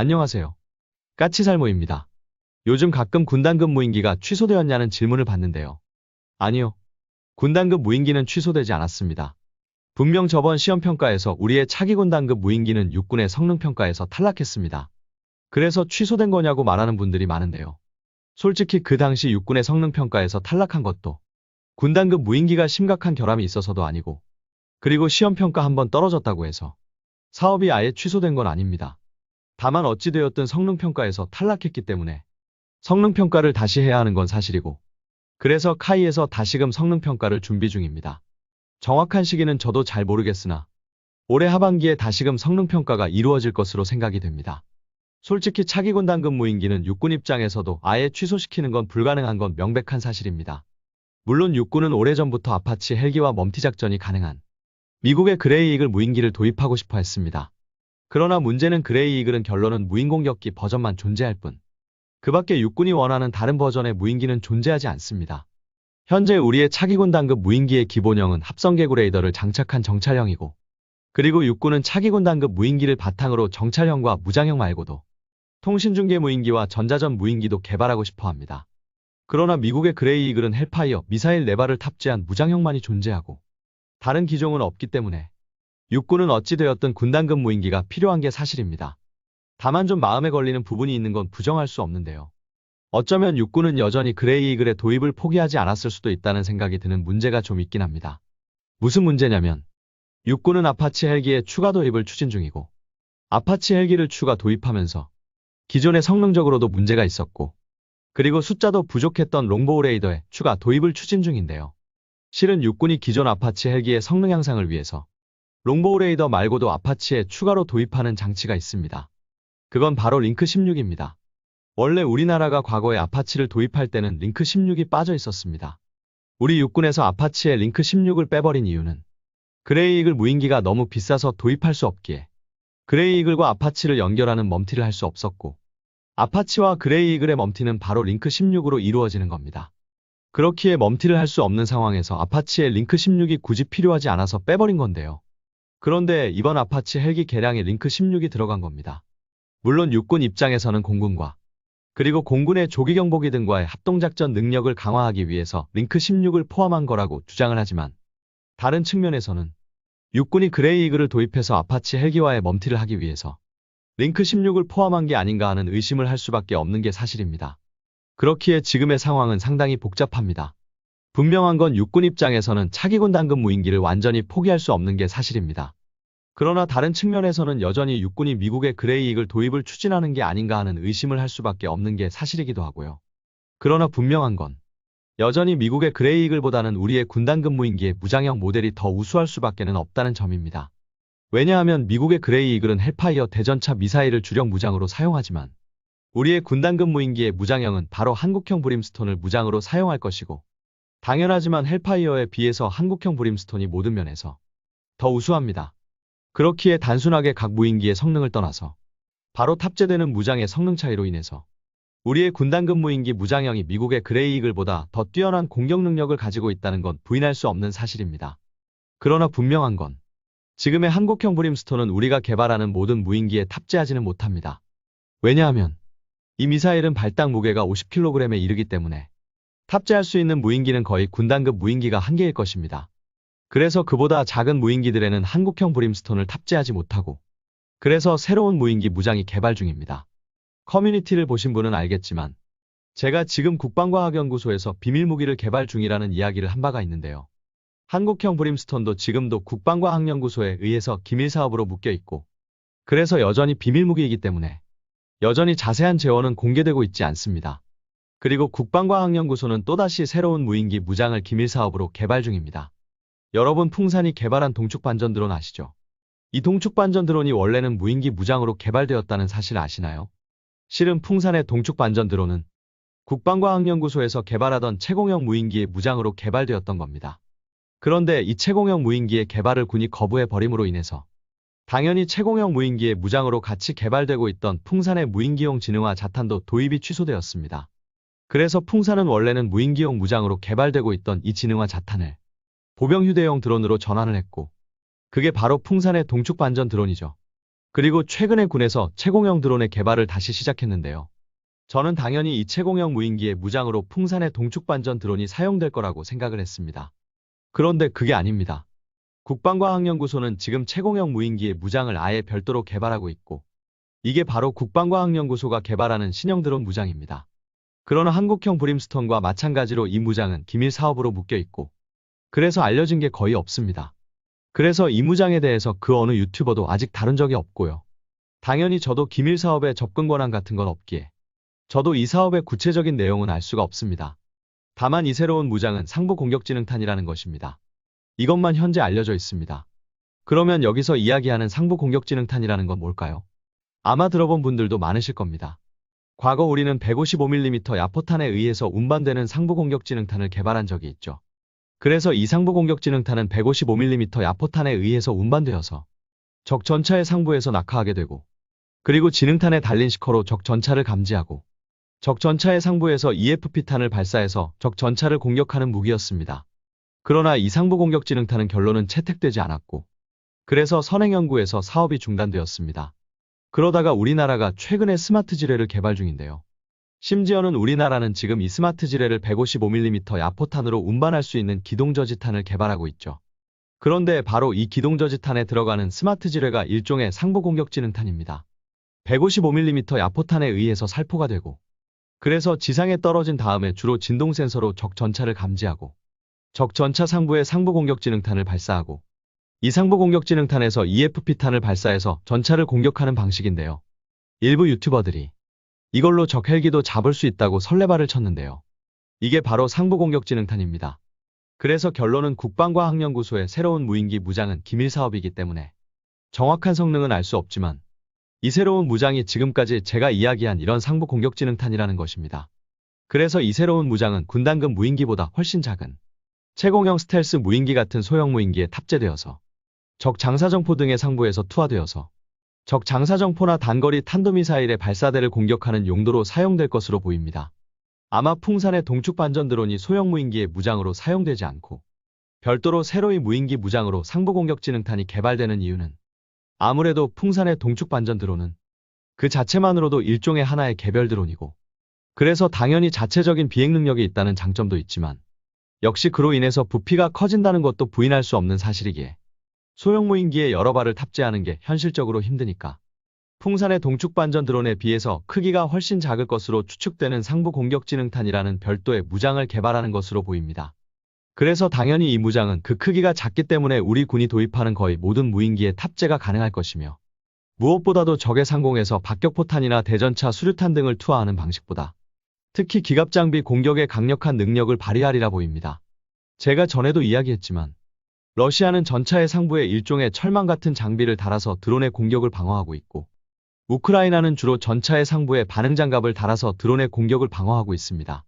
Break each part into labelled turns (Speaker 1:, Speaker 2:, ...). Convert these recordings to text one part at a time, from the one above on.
Speaker 1: 안녕하세요. 까치살모입니다. 요즘 가끔 군단급 무인기가 취소되었냐는 질문을 받는데요. 아니요. 군단급 무인기는 취소되지 않았습니다. 분명 저번 시험평가에서 우리의 차기 군단급 무인기는 육군의 성능평가에서 탈락했습니다. 그래서 취소된 거냐고 말하는 분들이 많은데요. 솔직히 그 당시 육군의 성능평가에서 탈락한 것도 군단급 무인기가 심각한 결함이 있어서도 아니고 그리고 시험평가 한 번 떨어졌다고 해서 사업이 아예 취소된 건 아닙니다. 다만 어찌되었든 성능평가에서 탈락했기 때문에 성능평가를 다시 해야 하는 건 사실이고 그래서 카이에서 다시금 성능평가를 준비 중입니다. 정확한 시기는 저도 잘 모르겠으나 올해 하반기에 다시금 성능평가가 이루어질 것으로 생각이 됩니다. 솔직히 차기군 단급 무인기는 육군 입장에서도 아예 취소시키는 건 불가능한 건 명백한 사실입니다. 물론 육군은 오래전부터 아파치 헬기와 멈티 작전이 가능한 미국의 그레이 이글 무인기를 도입하고 싶어 했습니다. 그러나 문제는 그레이 이글은 결론은 무인공격기 버전만 존재할 뿐. 그 밖에 육군이 원하는 다른 버전의 무인기는 존재하지 않습니다. 현재 우리의 차기군 단급 무인기의 기본형은 합성개구 레이더를 장착한 정찰형이고, 그리고 육군은 차기군 단급 무인기를 바탕으로 정찰형과 무장형 말고도 통신중계 무인기와 전자전 무인기도 개발하고 싶어 합니다. 그러나 미국의 그레이 이글은 헬파이어 미사일 4발을 탑재한 무장형만이 존재하고 다른 기종은 없기 때문에 육군은 어찌되었든 군단급 무인기가 필요한 게 사실입니다. 다만 좀 마음에 걸리는 부분이 있는 건 부정할 수 없는데요. 어쩌면 육군은 여전히 그레이 이글의 도입을 포기하지 않았을 수도 있다는 생각이 드는 문제가 좀 있긴 합니다. 무슨 문제냐면 육군은 아파치 헬기의 추가 도입을 추진 중이고 아파치 헬기를 추가 도입하면서 기존의 성능적으로도 문제가 있었고 그리고 숫자도 부족했던 롱보우 레이더의 추가 도입을 추진 중인데요. 실은 육군이 기존 아파치 헬기의 성능 향상을 위해서 롱보우 레이더 말고도 아파치에 추가로 도입하는 장치가 있습니다. 그건 바로 링크 16입니다. 원래 우리나라가 과거에 아파치를 도입할 때는 링크 16이 빠져 있었습니다. 우리 육군에서 아파치에 링크 16을 빼버린 이유는 그레이 이글 무인기가 너무 비싸서 도입할 수 없기에 그레이 이글과 아파치를 연결하는 멈티를 할 수 없었고 아파치와 그레이 이글의 멈티는 바로 링크 16으로 이루어지는 겁니다. 그렇기에 멈티를 할 수 없는 상황에서 아파치에 링크 16이 굳이 필요하지 않아서 빼버린 건데요. 그런데 이번 아파치 헬기 개량에 링크 16이 들어간 겁니다. 물론 육군 입장에서는 공군과 그리고 공군의 조기 경보기 등과의 합동작전 능력을 강화하기 위해서 링크 16을 포함한 거라고 주장을 하지만 다른 측면에서는 육군이 그레이 이글을 도입해서 아파치 헬기와의 멈티를 하기 위해서 링크 16을 포함한 게 아닌가 하는 의심을 할 수밖에 없는 게 사실입니다. 그렇기에 지금의 상황은 상당히 복잡합니다. 분명한 건 육군 입장에서는 차기군 단급 무인기를 완전히 포기할 수 없는 게 사실입니다. 그러나 다른 측면에서는 여전히 육군이 미국의 그레이 이글 도입을 추진하는 게 아닌가 하는 의심을 할 수밖에 없는 게 사실이기도 하고요. 그러나 분명한 건 여전히 미국의 그레이 이글보다는 우리의 군단급 무인기의 무장형 모델이 더 우수할 수밖에 는 없다는 점입니다. 왜냐하면 미국의 그레이 이글은 헬파이어 대전차 미사일을 주력 무장으로 사용하지만 우리의 군단급 무인기의 무장형은 바로 한국형 브림스톤을 무장으로 사용할 것이고 당연하지만 헬파이어에 비해서 한국형 브림스톤이 모든 면에서 더 우수합니다. 그렇기에 단순하게 각 무인기의 성능을 떠나서 바로 탑재되는 무장의 성능 차이로 인해서 우리의 군단급 무인기 무장형이 미국의 그레이 이글보다 더 뛰어난 공격 능력을 가지고 있다는 건 부인할 수 없는 사실입니다. 그러나 분명한 건 지금의 한국형 브림스톤은 우리가 개발하는 모든 무인기에 탑재하지는 못합니다. 왜냐하면 이 미사일은 발당 무게가 50kg에 이르기 때문에 탑재할 수 있는 무인기는 거의 군단급 무인기가 한 개일 것입니다. 그래서 그보다 작은 무인기들에는 한국형 브림스톤을 탑재하지 못하고 그래서 새로운 무인기 무장이 개발 중입니다. 커뮤니티를 보신 분은 알겠지만 제가 지금 국방과학연구소에서 비밀무기를 개발 중이라는 이야기를 한 바가 있는데요. 한국형 브림스톤도 지금도 국방과학연구소에 의해서 기밀사업으로 묶여 있고 그래서 여전히 비밀무기이기 때문에 여전히 자세한 재원은 공개되고 있지 않습니다. 그리고 국방과학연구소는 또다시 새로운 무인기 무장을 기밀 사업으로 개발 중입니다. 여러분 풍산이 개발한 동축 반전 드론 아시죠? 이 동축 반전 드론이 원래는 무인기 무장으로 개발되었다는 사실 아시나요? 실은 풍산의 동축 반전 드론은 국방과학연구소에서 개발하던 채공형 무인기의 무장으로 개발되었던 겁니다. 그런데 이 채공형 무인기의 개발을 군이 거부해 버림으로 인해서 당연히 채공형 무인기의 무장으로 같이 개발되고 있던 풍산의 무인기용 지능화 자탄도 도입이 취소되었습니다. 그래서 풍산은 원래는 무인기용 무장으로 개발되고 있던 이 지능화 자탄을 보병 휴대용 드론으로 전환을 했고 그게 바로 풍산의 동축 반전 드론이죠. 그리고 최근에 군에서 채공형 드론의 개발을 다시 시작했는데요. 저는 당연히 이 채공형 무인기의 무장으로 풍산의 동축 반전 드론이 사용될 거라고 생각을 했습니다. 그런데 그게 아닙니다. 국방과학연구소는 지금 채공형 무인기의 무장을 아예 별도로 개발하고 있고 이게 바로 국방과학연구소가 개발하는 신형 드론 무장입니다. 그러나 한국형 브림스톤과 마찬가지로 이 무장은 기밀 사업으로 묶여 있고 그래서 알려진 게 거의 없습니다. 그래서 이 무장에 대해서 그 어느 유튜버도 아직 다룬 적이 없고요. 당연히 저도 기밀 사업에 접근 권한 같은 건 없기에 저도 이 사업의 구체적인 내용은 알 수가 없습니다. 다만 이 새로운 무장은 상부 공격지능탄이라는 것입니다. 이것만 현재 알려져 있습니다. 그러면 여기서 이야기하는 상부 공격지능탄이라는 건 뭘까요? 아마 들어본 분들도 많으실 겁니다. 과거 우리는 155mm 야포탄에 의해서 운반되는 상부 공격지능탄을 개발한 적이 있죠. 그래서 이 상부 공격지능탄은 155mm 야포탄에 의해서 운반되어서 적 전차의 상부에서 낙하하게 되고 그리고 지능탄에 달린 시커로 적 전차를 감지하고 적 전차의 상부에서 EFP탄을 발사해서 적 전차를 공격하는 무기였습니다. 그러나 이 상부 공격지능탄은 결론은 채택되지 않았고 그래서 선행연구에서 사업이 중단되었습니다. 그러다가 우리나라가 최근에 스마트 지뢰를 개발 중인데요. 심지어는 우리나라는 지금 이 스마트 지뢰를 155mm 야포탄으로 운반할 수 있는 기동저지탄을 개발하고 있죠. 그런데 바로 이 기동저지탄에 들어가는 스마트 지뢰가 일종의 상부 공격지능탄입니다. 155mm 야포탄에 의해서 살포가 되고 그래서 지상에 떨어진 다음에 주로 진동 센서로 적 전차를 감지하고 적 전차 상부에 상부 공격지능탄을 발사하고 이 상부 공격지능탄에서 EFP탄을 발사해서 전차를 공격하는 방식인데요. 일부 유튜버들이 이걸로 적 헬기도 잡을 수 있다고 설레발을 쳤는데요. 이게 바로 상부 공격지능탄입니다. 그래서 결론은 국방과학연구소의 새로운 무인기 무장은 기밀 사업이기 때문에 정확한 성능은 알 수 없지만 이 새로운 무장이 지금까지 제가 이야기한 이런 상부 공격지능탄이라는 것입니다. 그래서 이 새로운 무장은 군단급 무인기보다 훨씬 작은 채공형 스텔스 무인기 같은 소형 무인기에 탑재되어서 적 장사정포 등의 상부에서 투하되어서 적 장사정포나 단거리 탄도미사일의 발사대를 공격하는 용도로 사용될 것으로 보입니다. 아마 풍산의 동축 반전 드론이 소형 무인기의 무장으로 사용되지 않고 별도로 새로이 무인기 무장으로 상부 공격 지능탄이 개발되는 이유는 아무래도 풍산의 동축 반전 드론은 그 자체만으로도 일종의 하나의 개별 드론이고 그래서 당연히 자체적인 비행 능력이 있다는 장점도 있지만 역시 그로 인해서 부피가 커진다는 것도 부인할 수 없는 사실이기에 소형 무인기에 여러 발을 탑재하는 게 현실적으로 힘드니까 풍산의 동축 반전 드론에 비해서 크기가 훨씬 작을 것으로 추측되는 상부 공격지능탄이라는 별도의 무장을 개발하는 것으로 보입니다. 그래서 당연히 이 무장은 그 크기가 작기 때문에 우리 군이 도입하는 거의 모든 무인기에 탑재가 가능할 것이며 무엇보다도 적의 상공에서 박격포탄이나 대전차 수류탄 등을 투하하는 방식보다 특히 기갑장비 공격에 강력한 능력을 발휘하리라 보입니다. 제가 전에도 이야기했지만 러시아는 전차의 상부에 일종의 철망 같은 장비를 달아서 드론의 공격을 방어하고 있고 우크라이나는 주로 전차의 상부에 반응 장갑을 달아서 드론의 공격을 방어하고 있습니다.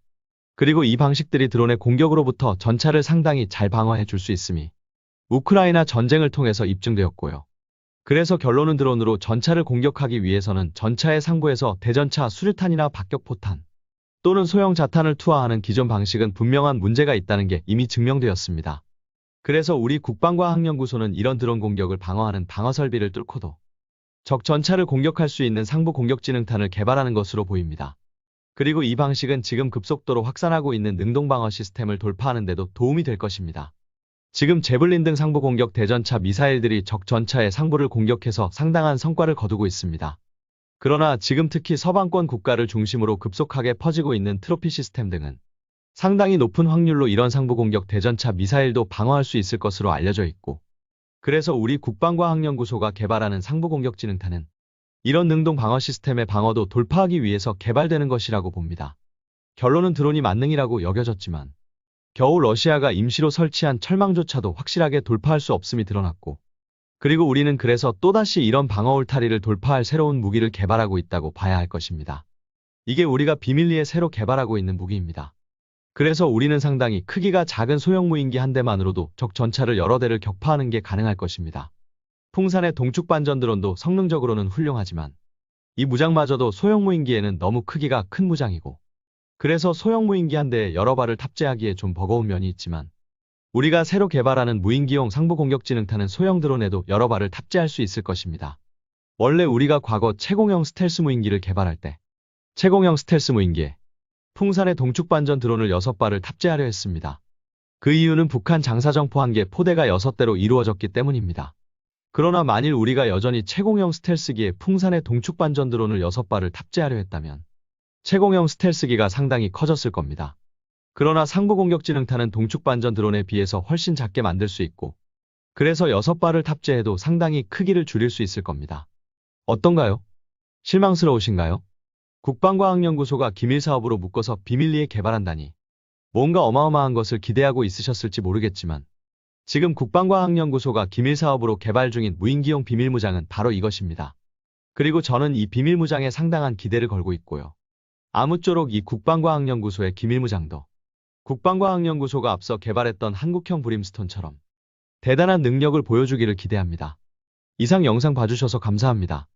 Speaker 1: 그리고 이 방식들이 드론의 공격으로부터 전차를 상당히 잘 방어해 줄 수 있음이 우크라이나 전쟁을 통해서 입증되었고요. 그래서 결론은 드론으로 전차를 공격하기 위해서는 전차의 상부에서 대전차 수류탄이나 박격포탄 또는 소형 자탄을 투하하는 기존 방식은 분명한 문제가 있다는 게 이미 증명되었습니다. 그래서 우리 국방과학연구소는 이런 드론 공격을 방어하는 방어 설비를 뚫고도 적 전차를 공격할 수 있는 상부 공격지능탄을 개발하는 것으로 보입니다. 그리고 이 방식은 지금 급속도로 확산하고 있는 능동방어 시스템을 돌파하는 데도 도움이 될 것입니다. 지금 제블린 등 상부 공격 대전차 미사일들이 적 전차의 상부를 공격해서 상당한 성과를 거두고 있습니다. 그러나 지금 특히 서방권 국가를 중심으로 급속하게 퍼지고 있는 트로피 시스템 등은 상당히 높은 확률로 이런 상부 공격 대전차 미사일도 방어할 수 있을 것으로 알려져 있고 그래서 우리 국방과학연구소가 개발하는 상부 공격 지능탄은 이런 능동 방어 시스템의 방어도 돌파하기 위해서 개발되는 것이라고 봅니다. 결론은 드론이 만능이라고 여겨졌지만 겨우 러시아가 임시로 설치한 철망조차도 확실하게 돌파할 수 없음이 드러났고 그리고 우리는 그래서 또다시 이런 방어 울타리를 돌파할 새로운 무기를 개발하고 있다고 봐야 할 것입니다. 이게 우리가 비밀리에 새로 개발하고 있는 무기입니다. 그래서 우리는 상당히 크기가 작은 소형 무인기 한 대만으로도 적 전차를 여러 대를 격파하는 게 가능할 것입니다. 풍산의 동축 반전 드론도 성능적으로는 훌륭하지만 이 무장마저도 소형 무인기에는 너무 크기가 큰 무장이고 그래서 소형 무인기 한 대에 여러 발을 탑재하기에 좀 버거운 면이 있지만 우리가 새로 개발하는 무인기용 상부 공격지능탄은 소형 드론에도 여러 발을 탑재할 수 있을 것입니다. 원래 우리가 과거 채공형 스텔스 무인기를 개발할 때 채공형 스텔스 무인기에 풍산의 동축 반전 드론을 6발을 탑재하려 했습니다. 그 이유는 북한 장사정포 한 개 포대가 6대로 이루어졌기 때문입니다. 그러나 만일 우리가 여전히 채공형 스텔스기에 풍산의 동축 반전 드론을 6발을 탑재하려 했다면 채공형 스텔스기가 상당히 커졌을 겁니다. 그러나 상부 공격 지능탄은 동축 반전 드론에 비해서 훨씬 작게 만들 수 있고 그래서 6발을 탑재해도 상당히 크기를 줄일 수 있을 겁니다. 어떤가요? 실망스러우신가요? 국방과학연구소가 기밀 사업으로 묶어서 비밀리에 개발한다니 뭔가 어마어마한 것을 기대하고 있으셨을지 모르겠지만 지금 국방과학연구소가 기밀 사업으로 개발 중인 무인기용 비밀무장은 바로 이것입니다. 그리고 저는 이 비밀무장에 상당한 기대를 걸고 있고요. 아무쪼록 이 국방과학연구소의 기밀무장도 국방과학연구소가 앞서 개발했던 한국형 브림스톤처럼 대단한 능력을 보여주기를 기대합니다. 이상 영상 봐주셔서 감사합니다.